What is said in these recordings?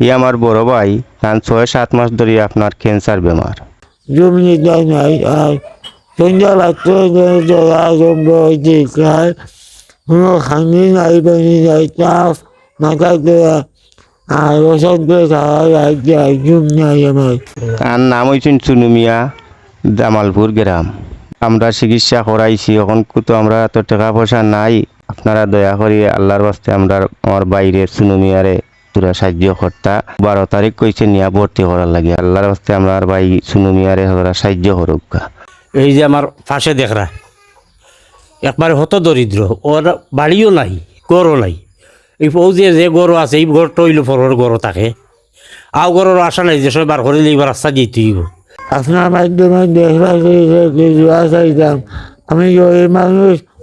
ই আমার বড় ভাই কারণ ছয় সাত মাস ধরে আপনার ক্যান্সার বেমার। জমি নাই আর সন্ধ্যা রাত্র জলা জম্ব দেখায় কোনো খানি নাই পানি নাই চাপ মাথা দেওয়া আর ওষুধ করে খাওয়া লাগে ঘুম নাই আমার। তার নাম হয়েছেন চুনুমিয়া জামালপুর গ্রাম। আমরা চিকিৎসা করাইছি এখন তো আমরা তো টাকা পয়সা নাই। আপনারা দয়া করে আল্লাহর বাস্তে আমরা আমার বাইরে চুনুমিয়ারে পুরা সাহায্য কর্তা। বারো তারিখ কইছে নিয়া ভর্তি করার লাগে। আল্লাহর বাস্তে আমার ভাই চুনুমিয়ারে ওরা সাহায্য করুক এই যে আমার পাশে দেখরা। একবারে হত দরিদ্র। ওর বাড়িও নাই গরও নাই। এই যে যে গরু আছে এই ঘর টইল ফরর গরু থাকে। আও গরুর আশা নাই যে সবাই বার করে এইবার রাস্তা যেতে হইব আপনার মাধ্যমে চাইতাম আমি গরিব মানুষ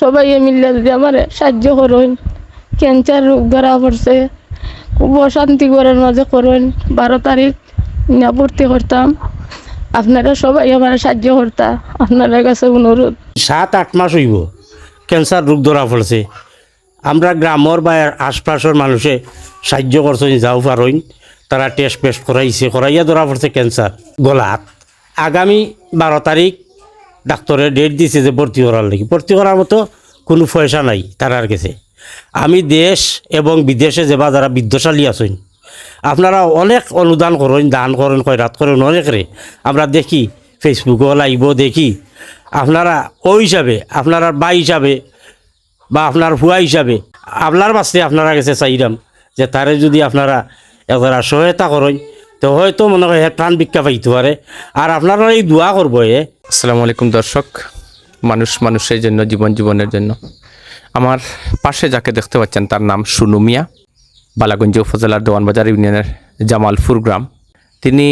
সবাই মিলে যদি আমার সাহায্য করুন ক্যান্সার রোগ ধরা পড়ছে, খুব অশান্তি করার মাঝে করুন, বারো তারিখ ভর্তি করতাম। আপনারা সবাই আমার সাহায্য করতা, আপনাদের কাছে অনুরোধ। সাত, আট মাস হইব ক্যান্সার রোগ ধরা পড়ছে। আমরা গ্রামর বা আশপাশের মানুষে সাহায্য করছেন, যাও পারইন। তারা টেস্ট পেস্ট করাইছে, করাইয়া ধরা পড়ছে ক্যান্সার গলাত। আগামী বারো তারিখ ডাক্তারের ডেট দিছে যে ভর্তি করার লাগি ভর্তি করার মতো কোনো পয়সা নাই তারার কাছে। আমি দেশ এবং বিদেশে যেবা যারা বিদ্যশালী আছেন, আপনারা অনেক অনুদান করেন, দান করেন কয়রাত করেন অনেকরে। আমরা দেখি ফেসবুকও লাইভ দেখি। আপনারা ও হিসাবে, আপনারা বাই হিসাবে, বা আপনার ভুয়া হিসাবে, আপনার বাস্তে আপনারা কাছে চাইলাম যে তারে যদি আপনারা এরা সহায়তা করেন তো হয়তো মনে হয় প্রাণ ভিক্ষা পাইতে পারে আর আপনারা এই দোয়া করব এ। আসসালামু আলাইকুম দর্শক, মানুষ মানুষের জন্য, জীবন জীবনের জন্য। আমার পাশে যাকে দেখতে পাচ্ছেন তার নাম সুনু মিয়া বালাগঞ্জ উপজেলার দেওয়ানবাজার ইউনিয়নের জামালপুর গ্রাম। তিনি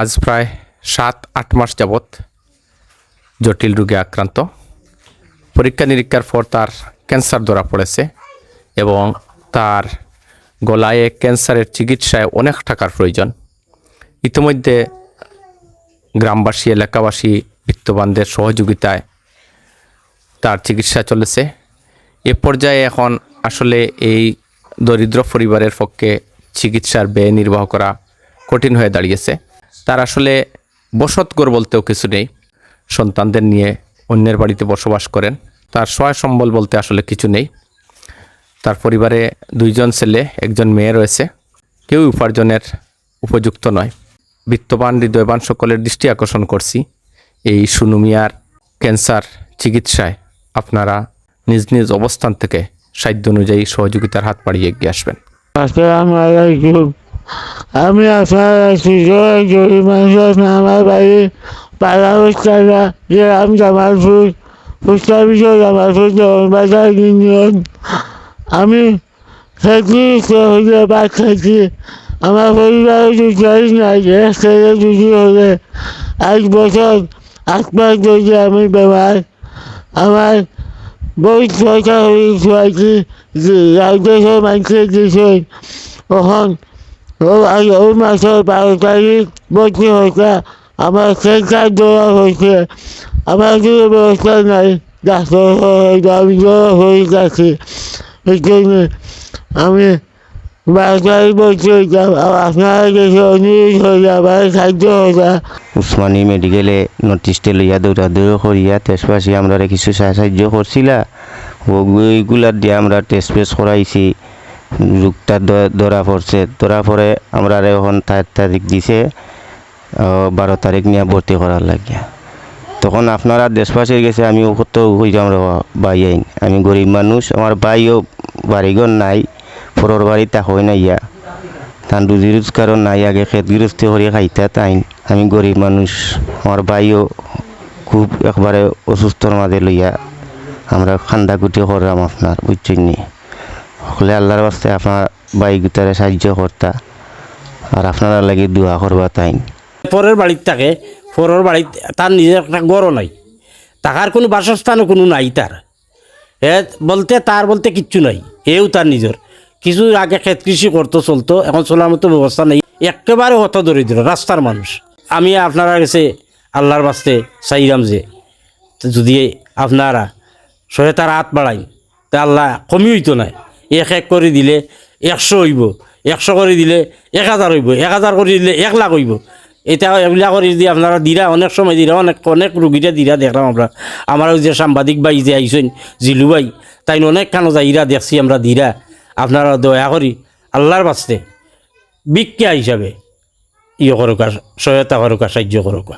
আজ প্রায় সাত, আট মাস যাবৎ জটিল রোগে আক্রান্ত। পরীক্ষা নিরীক্ষার পর তার ক্যান্সার ধরা পড়েছে এবং তার গলায় ক্যান্সারের চিকিৎসায় অনেক টাকার প্রয়োজন। ইতিমধ্যে গ্রামবাসী, এলাকাবাসী, বিত্তবানদের সহযোগিতায় তার চিকিৎসা চলেছে। এ পর্যায়ে এখন আসলে এই দরিদ্র পরিবারের পক্ষে চিকিৎসার ব্যয় নির্বাহ করা কঠিন হয়ে দাঁড়িয়েছে। তার আসলে বসতঘর বলতেও কিছু নেই। সন্তানদের নিয়ে অন্যের বাড়িতে বসবাস করেন। তার সহায় সম্বল বলতে আসলে কিছু নেই। তার পরিবারে দুইজন ছেলে, একজন মেয়ে রয়েছে। কেউ উপার্জনের উপযুক্ত নয়। বিত্তবান, হৃদয়বান সকলের দৃষ্টি আকর্ষণ করছি। এই সুনুমিয়ার ক্যান্সার চিকিৎসায় আপনারা নিজ নিজ অবস্থান থেকে সাধ্য অনুযায়ী সহযোগিতার হাত বাড়িয়ে এগিয়ে আসবেন। আমি আমার বাড়ি আমি খেতে হলে বা খেতে আমার পরিবারে দুটাই নাই এক ছেলে দুটি হলে এক বছর আট মাস ধরে আমি বেমার আমার বহুত পয়সা হয়ে খুয়াইছি দেশের মানুষের দিছে তখন ও মাসের বারো তারিখ ভর্তি হয়েছে আমার সেন্টার দেওয়া হয়েছে। আমার কোনো ব্যবস্থা নাই। ডাক্তার আমি দেওয়া হয়ে গেছে। এই জন্য আমি হইতা উসমানী মেডিকেলে নোটিশটে লইয়া দৌড়া দৌড় করিয়া টেস্ট পাশি আমরা কিছু সাহায্য করছিলা। ওইগুলার দিয়ে আমরা টেস্ট পেস করাইছি রোগটা ধরা পড়ছে। ধরা পড়ে আমরা এখন তার তারিখ দিছে বারো তারিখ নিয়ে ভর্তি করার লাগিয়া। তখন আপনারা দেশপাশে গেছে আমি কত হইতাম রে ভাই আইন। আমি গরিব মানুষ, আমার ভাইও বাড়িঘর নাই, পরের বাড়ি তা না ইয়া। তান রুজি রোজগারও নাই, আগে খেত গৃহস্থী করে খাইতা তাই। আমি গরিব মানুষ, আমার ভাইও খুব একবারে অসুস্থর মাঝে লইয়া আমরা খান্দা কুটি করলাম আপনার, বুঝছেন নি? হলে আল্লাহর বাস্তে আপনার ভাই গুতারে সাহায্য করতা, আর আপনারা লাগে দোয়া করবা তাই। পরের বাড়ির থাকে, পরের বাড়িত তার নিজের একটা গড়ও নাই। টাকার কোনো বাসস্থানও কোনো নাই তার। এ বলতে তার বলতে কিচ্ছু নাই, এও তার নিজের। কিছু আগে ক্ষেত কৃষি করতো, চলতো, এখন চলার মতো ব্যবস্থা নেই। একেবারে অত দরিদ্র, রাস্তার মানুষ। আমি আপনারা কাছে আল্লাহর বাস্তে চাইলাম যে, যদি আপনারা সহায়তার হাত বাড়াই তা আল্লাহ কমি হইতো না। এক এক করে দিলে একশো হইব, একশো করে দিলে এক হাজার হইব, এক হাজার করে দিলে এক লাখ হইব। এটা এগুলা করে যদি আপনারা দিরা, অনেক সময় দিরা, অনেক অনেক রুগীরা দিরা দেখলাম আমরা। আমার যে সাংবাদিক ভাই যে আইসেন জিলু ভাই তাই অনেক কানো যাইরা দেখছি আমরা দিরা। আপনারা দয়া করি, আল্লাহর বাস্তে বিক্রিয়া হিসাবে ইয়ে করুক সহায়তা করুক সাহায্য করুকা।